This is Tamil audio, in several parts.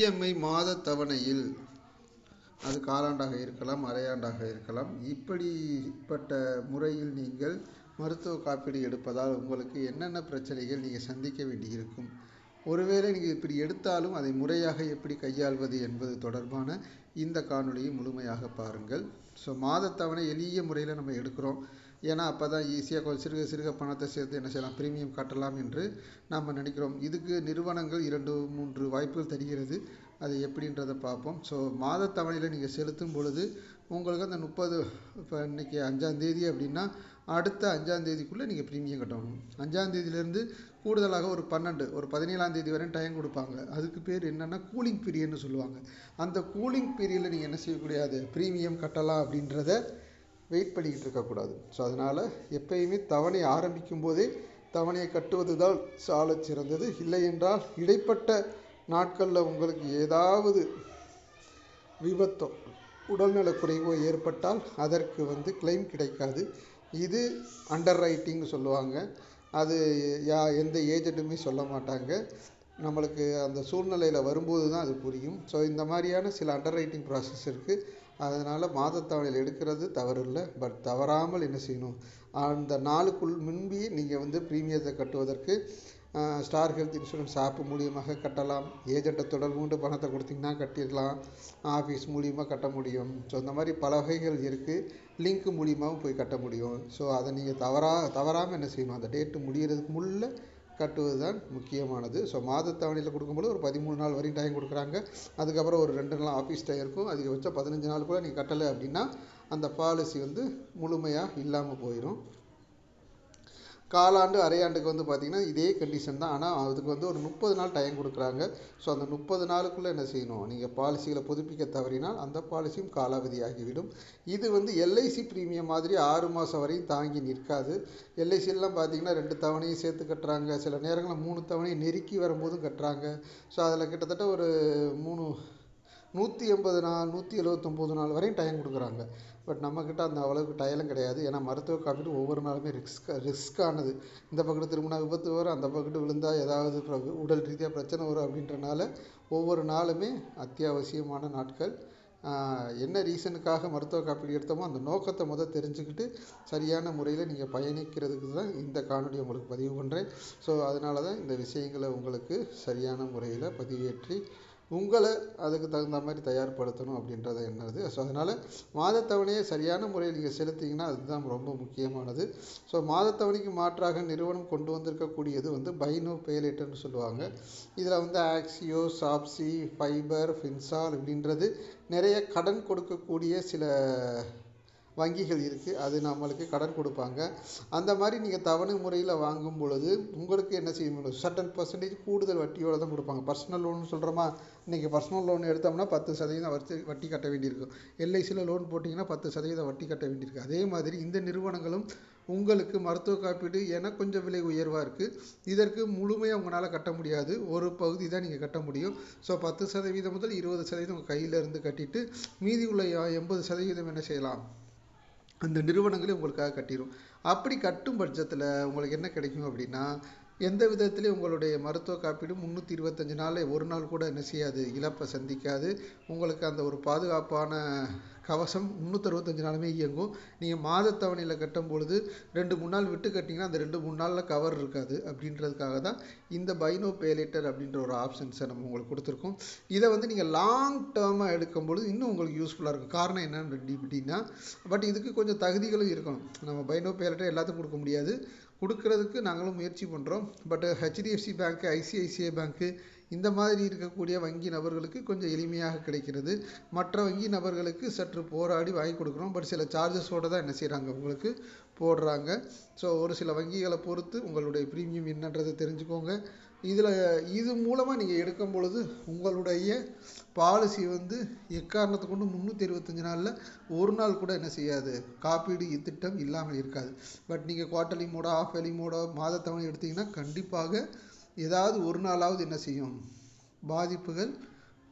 இஎம்ஐ மாத தவணையில் அது காலாண்டாக இருக்கலாம் அரையாண்டாக இருக்கலாம். இப்படிப்பட்ட முறையில் நீங்கள் மருத்துவ காப்பீடு எடுப்பதால் உங்களுக்கு என்னென்ன பிரச்சனைகள் நீங்கள் சந்திக்க வேண்டியிருக்கும்? ஒருவேளை நீங்கள் இப்படி எடுத்தாலும் அதை முறையாக எப்படி கையாள்வது என்பது தொடர்பான இந்த காணொளியை முழுமையாக பாருங்கள். ஸோ மாதத்தவணை எளிய முறையில் நம்ம எடுக்கிறோம். ஏன்னா அப்போ தான் ஈஸியாக கொஞ்சம் சிறுக சிறுக பணத்தை சேர்த்து என்ன செய்யலாம் ப்ரீமியம் கட்டலாம் என்று நாம் நினைக்கிறோம். இதுக்கு நிறுவனங்கள் இரண்டு மூன்று வாய்ப்புகள் தருகிறது. அது எப்படின்றத பார்ப்போம். ஸோ மாத தவணையில் நீங்கள் செலுத்தும் பொழுது உங்களுக்கு அந்த முப்பது இப்போ இன்றைக்கி அஞ்சாந்தேதி அப்படின்னா அடுத்த அஞ்சாந்தேதிக்குள்ளே நீங்கள் ப்ரீமியம் கட்டணும். அஞ்சாந்தேதியிலேருந்து கூடுதலாக ஒரு பன்னெண்டு ஒரு பதினேழாந்தேதி வரையும் டைம் கொடுப்பாங்க. அதுக்கு பேர் என்னென்னா கூலிங் பீரியட்னு சொல்லுவாங்க. அந்த கூலிங் பீரியடில் நீங்கள் என்ன செய்யக்கூடாது ப்ரீமியம் கட்டலாம் அப்படின்றத வெயிட் பண்ணிக்கிட்டு இருக்கக்கூடாது. ஸோ அதனால் எப்பயுமே தவணை ஆரம்பிக்கும் போதே தவணையை கட்டுவது தான் சால சிறந்தது. இல்லை என்றால் இடைப்பட்ட நாட்களில் உங்களுக்கு ஏதாவது விபத்தோ உடல்நலக் குறைவோ ஏற்பட்டால் அதற்கு வந்து கிளைம் கிடைக்காது. இது அண்டர் ரைட்டிங்னு சொல்லுவாங்க. அது யா எந்த ஏஜெண்ட்டுமே சொல்ல மாட்டாங்க. நம்மளுக்கு அந்த சூழ்நிலையில் வரும்போது தான் அது புரியும். ஸோ இந்த மாதிரியான சில அண்டர் ரைட்டிங் ப்ராசஸ் இருக்குது அதனால் மாதத்தவணையில் எடுக்கிறது தவறு இல்லை பட் தவறாமல் என்ன செய்யணும்? அந்த நாளுக்குள் முன்பே நீங்கள் வந்து ப்ரீமியத்தை கட்டுவதற்கு ஸ்டார் ஹெல்த் இன்சூரன்ஸ் ஆப் மூலியமாக கட்டலாம். ஏஜெண்ட்டை தொடர்பு கொண்டு பணத்தை கொடுத்தீங்கன்னா கட்டிடலாம். ஆஃபீஸ் மூலியமாக கட்ட முடியும். ஸோ இந்த மாதிரி பல வகைகள் இருக்குது லிங்க் மூலியமாகவும் போய் கட்ட முடியும். ஸோ அதை நீங்கள் தவறா தவறாமல் என்ன செய்யணும்? அந்த டேட்டு முடிகிறதுக்கு முள்ள கட்டுவது தான் முக்கியமானது. ஸோ மாத தவணையில் கொடுக்கும்போது ஒரு பதிமூணு நாள் வரையும் டைம் கொடுக்குறாங்க. அதுக்கப்புறம் ஒரு ரெண்டு நாள் ஆஃபீஸ் டைம் இருக்கும். அதிகபட்சம் பதினஞ்சு நாளுக்குள்ளே நீங்கள் கட்டலை அப்படின்னா அந்த பாலிசி வந்து முழுமையாக இல்லாமல் போயிடும் காலாண்டு அரையாண்டுக்கு வந்து பார்த்திங்கன்னா இதே கண்டிஷன் தான். ஆனால் அதுக்கு வந்து ஒரு முப்பது நாள் டைம் கொடுக்குறாங்க. ஸோ அந்த முப்பது நாளுக்குள்ளே என்ன செய்யணும்? நீங்கள் பாலிசிகளை புதுப்பிக்க தவறினால் அந்த பாலிசியும் காலாவதி ஆகிவிடும் இது வந்து எல்ஐசி ப்ரீமியம் மாதிரி ஆறு மாதம் வரையும் தாங்கி நிற்காது. எல்ஐசிலாம் பார்த்தீங்கன்னா ரெண்டு தவணையும் சேர்த்து கட்டுறாங்க. சில நேரங்களில் மூணு தவணையும் நெருக்கி வரும்போதும் கட்டுறாங்க. ஸோ அதில் கிட்டத்தட்ட ஒரு மூணு நூற்றி எண்பது நாள் நூற்றி எழுவத்தொம்போது நாள் வரையும் டைம் கொடுக்குறாங்க. பட் நம்மக்கிட்ட அந்த அளவுக்கு டயலும் கிடையாது. ஏன்னா மருத்துவ காப்பீடு ஒவ்வொரு நாளுமே ரிஸ்க் ரிஸ்க்கானது இந்த பக்கத்து திரும்பினா விபத்து வரும் அந்த பக்கத்து விழுந்தால் ஏதாவது உடல் ரீதியாக பிரச்சனை வரும் அப்படின்றனால ஒவ்வொரு நாளுமே அத்தியாவசியமான நாட்கள். என்ன ரீசனுக்காக மருத்துவ காப்பீடு எடுத்தோமோ அந்த நோக்கத்தை முதல் தெரிஞ்சுக்கிட்டு சரியான முறையில் நீங்கள் பயணிக்கிறதுக்கு தான் இந்த காணொலி உங்களுக்கு பதிவு பண்ணுறேன் ஸோ அதனால தான் இந்த விஷயங்களை உங்களுக்கு சரியான முறையில் பதிவேற்றி உங்களை அதுக்கு தகுந்த மாதிரி தயார்படுத்தணும் அப்படின்றது என்னது ஸோ அதனால் மாதத்தவணையை சரியான முறையில் நீங்கள் செலுத்திங்கன்னா அதுதான் ரொம்ப முக்கியமானது. ஸோ மாதத்தவணைக்கு மாற்றாக நிறுவனம் கொண்டு வந்திருக்கக்கூடியது வந்து பைனோ பேலேட்டர்னு சொல்லுவாங்க. இதில் வந்து ஆக்சியோ சாப்சி ஃபைபர் ஃபின்சால் அப்படின்றது நிறைய கடன் கொடுக்கக்கூடிய சில வங்கிகள் இருக்குது அது நம்மளுக்கு கடன் கொடுப்பாங்க. அந்த மாதிரி நீங்கள் தவணை முறையில் வாங்கும் பொழுது உங்களுக்கு என்ன செய்ய முடியும்? சர்டன் பர்சன்டேஜ் கூடுதல் வட்டியோடு தான் கொடுப்பாங்க. பர்சனல் லோன் சொல்கிறோமா இன்றைக்கி பர்சனல் லோன் எடுத்தோம்னா பத்து சதவீதம் வட்டி வட்டி கட்ட வேண்டியிருக்கும். எல்ஐசியில் லோன் போட்டிங்கன்னா பத்து சதவீதம் வட்டி கட்ட வேண்டியிருக்கு. அதே மாதிரி இந்த நிறுவனங்களும் உங்களுக்கு மருத்துவ காப்பீடு ஏன்னா கொஞ்சம் விலை உயர்வாக இருக்குது இதற்கு முழுமையாக உங்களால் கட்ட முடியாது. ஒரு பகுதி தான் நீங்கள் கட்ட முடியும். ஸோ பத்து சதவீதம் முதல் இருபது சதவீதம் உங்கள் கையிலேருந்து கட்டிட்டு மீதி உள்ள எண்பது சதவீதம் என்ன செய்யலாம்? அந்த நிறுவனங்களே உங்களுக்காக கட்டிடும் அப்படி கட்டும் பட்சத்தில் உங்களுக்கு என்ன கிடைக்கும் அப்படின்னா எந்த விதத்திலையும் உங்களுடைய மருத்துவ காப்பீடு முந்நூற்றி இருபத்தஞ்சி நாளில் ஒரு நாள் கூட என்ன செய்யாது இழப்பை சந்திக்காது. உங்களுக்கு அந்த ஒரு பாதுகாப்பான கவசம் முந்நூற்றறுபத்தஞ்சு நாளுமே இயங்கும். நீங்கள் மாதத்தவணையில் கட்டும் பொழுது ரெண்டு மூணு நாள் விட்டு கட்டிங்கன்னா அந்த ரெண்டு மூணு நாளில் கவர் இருக்காது. அப்படின்றதுக்காக தான் இந்த பைனோ பேலேட்டர் அப்படின்ற ஒரு ஆப்ஷன்ஸை நம்ம உங்களுக்கு கொடுத்துருக்கோம். இதை வந்து நீங்கள் லாங் டேர்மாக எடுக்கும் பொழுது இன்னும் உங்களுக்கு யூஸ்ஃபுல்லாக இருக்கும். காரணம் என்னன்னு அப்படின்னா பட் இதுக்கு கொஞ்சம் தகுதிகளும் இருக்கணும். நம்ம பைனோ பேலேட்டர் எல்லாத்துக்கும் கொடுக்க முடியாது. கொடுக்கறதுக்கு நாங்களும் முயற்சி பண்ணுறோம் பட் ஹெச்டிஎஃப்சி பேங்க்கு ஐசிஐசிஐ பேங்க்கு இந்த மாதிரி இருக்கக்கூடிய வங்கி நபர்களுக்கு கொஞ்சம் எளிமையாக கிடைக்கிறது. மற்ற வங்கி நபர்களுக்கு சற்று போராடி வாங்கி கொடுக்குறோம். பட் சில சார்ஜஸோடு தான் என்ன செய்கிறாங்க உங்களுக்கு போடுறாங்க. ஸோ ஒரு சில வங்கிகளை பொறுத்து உங்களுடைய ப்ரீமியம் என்னன்றதை தெரிஞ்சுக்கோங்க. இதில் இது மூலமாக நீங்கள் எடுக்கும் பொழுது உங்களுடைய பாலிசி வந்து எக்காரணத்தை கொண்டு முந்நூற்றி இருபத்தஞ்சி நாளில் ஒரு நாள் கூட என்ன செய்யாது? காப்பீடு திட்டம் இல்லாமல் இருக்காது. பட் நீங்கள் குவார்ட்டர்லி மோடோ ஆஃப் எலி மோடோ மாதத்தவணை எடுத்தீங்கன்னா கண்டிப்பாக ஏதாவது ஒரு நாளாவது என்ன செய்யும்? பாதிப்புகள்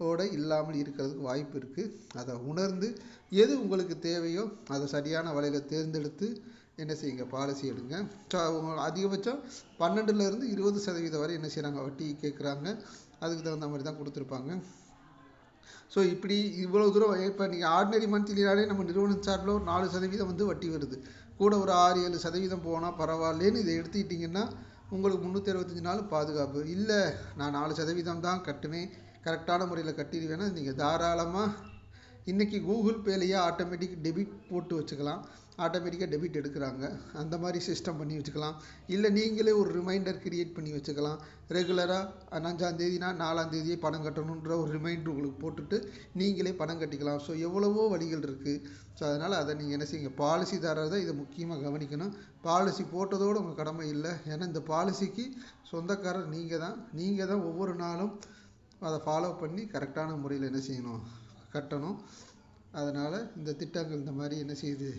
ஓட இல்லாமல் இருக்கிறதுக்கு வாய்ப்பு இருக்குது அதை உணர்ந்து எது உங்களுக்கு தேவையோ அதை சரியான வழியில் தேர்ந்தெடுத்து என்ன செய்யுங்க? பாலிசி எடுங்க. ஸோ அதிகபட்சம் பன்னெண்டுலேருந்து இருபது சதவீதம் வரை என்ன செய்கிறாங்க வட்டி கேட்குறாங்க அதுக்கு தகுந்த மாதிரி தான் கொடுத்துருப்பாங்க. ஸோ இப்படி இவ்வளோ தூரம் இப்போ நீங்கள் ஆர்டினரி மந்த்லினாலே நம்ம நிறுவனம் சார்பில் ஒரு நாலு சதவீதம் வந்து வட்டி வருது. கூட ஒரு ஆறு ஏழு சதவீதம் போனால் பரவாயில்லேன்னு இதை எடுத்துக்கிட்டிங்கன்னா உங்களுக்கு முந்நூற்றி அறுபத்தஞ்சு நாள் பாதுகாப்பு. இல்லை நான் நாலு சதவீதம் தான் கட்டுவேன். கரெக்டான முறையில் கட்டிடுவேன்னா நீங்கள் தாராளமாக இன்றைக்கி கூகுள் பேலேயே ஆட்டோமேட்டிக் டெபிட் போட்டு வச்சுக்கலாம். ஆட்டோமேட்டிக்காக டெபிட் எடுக்கிறாங்க. அந்த மாதிரி சிஸ்டம் பண்ணி வச்சுக்கலாம். இல்லை நீங்களே ஒரு ரிமைண்டர் க்ரியேட் பண்ணி வச்சுக்கலாம். ரெகுலராக அஞ்சாந்தேதினா நாலாந்தேதியே பணம் கட்டணுன்ற ஒரு ரிமைண்டர் உங்களுக்கு போட்டுட்டு நீங்களே பணம் கட்டிக்கலாம். ஸோ எவ்வளவோ வழிகள் இருக்குது ஸோ அதனால் அதை நீங்கள் என்ன செய்யுங்க? பாலிசிதாரர் தான் இதை முக்கியமாக கவனிக்கணும். பாலிசி போட்டதோடு உங்கள் கடமை இல்லை. ஏன்னா இந்த பாலிசிக்கு சொந்தக்காரர் நீங்கள் தான் நீங்கள் தான் ஒவ்வொரு நாளும் அதை ஃபாலோ பண்ணி கரெக்டான முறையில் என்ன செய்யணும்? கட்டணும். அதனால் இந்த திட்டங்கள் இந்த மாதிரி என்ன செய்யுது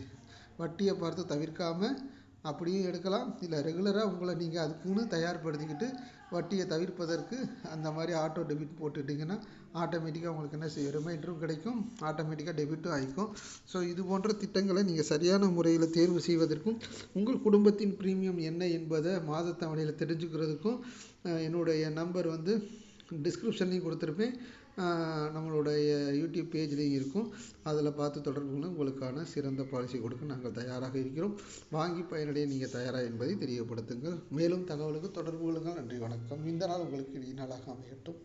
வட்டியை பார்த்து தவிர்க்காமல் அப்படியும் எடுக்கலாம். இல்லை ரெகுலராக உங்களை நீங்கள் அதுக்குன்னு தயார்படுத்திக்கிட்டு வட்டியை தவிர்ப்பதற்கு அந்த மாதிரி ஆட்டோ டெபிட் போட்டுட்டிங்கன்னா ஆட்டோமேட்டிக்காக உங்களுக்கு என்ன செய்யும்? ரிமைண்டரும் கிடைக்கும். ஆட்டோமேட்டிக்காக டெபிட்டும் ஆகிக்கும் ஸோ இது போன்ற திட்டங்களை நீங்கள் சரியான முறையில் தேர்வு செய்வதற்கும் உங்கள் குடும்பத்தின் ப்ரீமியம் என்ன என்பதை மாதத்தவணையில் தெரிஞ்சுக்கிறதுக்கும் என்னுடைய நம்பர் வந்து டிஸ்கிரிப்ஷன்லேயும் கொடுத்துருப்பேன். நம்மளுடைய யூடியூப் பேஜ்லேயும் இருக்கும். அதில் பார்த்து தொடர்பு கொண்டு உங்களுக்கான சிறந்த பாலிசி கொடுக்க நாங்கள் தயாராக இருக்கிறோம். வாங்கி பயனடைய நீங்கள் தயாராக என்பதை தெரியப்படுத்துங்கள். மேலும் தகவலுக்கு தொடர்பு கொள்ளுங்கள். நன்றி வணக்கம். இந்த நாள் உங்களுக்கு இனிய நாளாக அமையட்டும்.